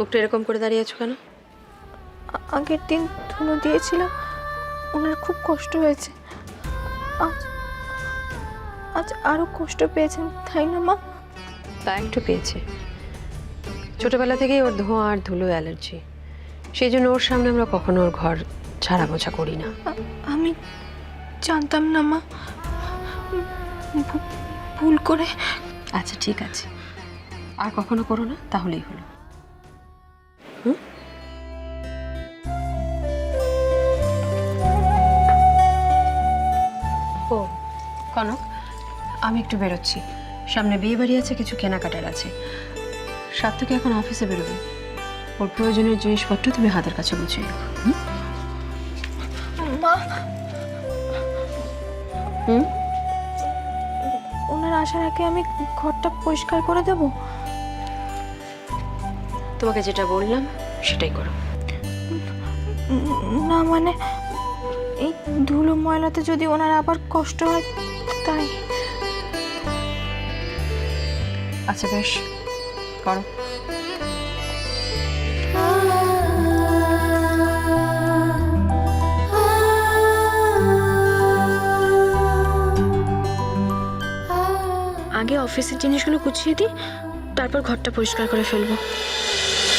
মুখটা এরকম করে দাঁড়িয়ে আছো কেন? আগের দিন ধুনো দিয়েছিলাম ওনার খুব কষ্ট হয়েছে। আজ আজ আরও কষ্ট পেয়েছেন তাই না মা? তা একটু পেয়েছে। ছোটবেলা থেকেই ওর ধোঁয়া আর ধুলো অ্যালার্জি। সেই জন্য ওর সামনে আমরা কখনো ওর ঘর ছাড়া মোছা করি না। আমি জানতাম না মা। ভুল করে আচ্ছা ঠিক আছে। আর কখনো করো না তাহলেই হলো। কনক আমি একটু বেরোচ্ছি। সামনে বিয়ে বাড়ি আছে কিছু কেনাকাটার আছে। সাত থেকে এখন অফিসে বেরোবে। ওর প্রয়োজনীয় জিনিসপত্র তুমি হাতের কাছে গুছিয়ে রাখো? মা! হুম? ওনার আসার আগে আমি ঘরটা পরিষ্কার করে দেব? তোমাকে যেটা বললাম সেটাই করো। না মানে এই ধুলো ময়লাতে যদি ওনার আবার কষ্ট হয় তাই। আচ্ছা বেশ। করো। আগে অফিসের জিনিসগুলো গুছিয়ে দিই তারপর ঘরটা পরিষ্কার করে ফেলব।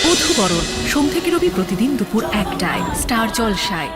বধুবরণ সোম থেকে রবি প্রতিদিন দুপুর একটায় স্টার জলসায়।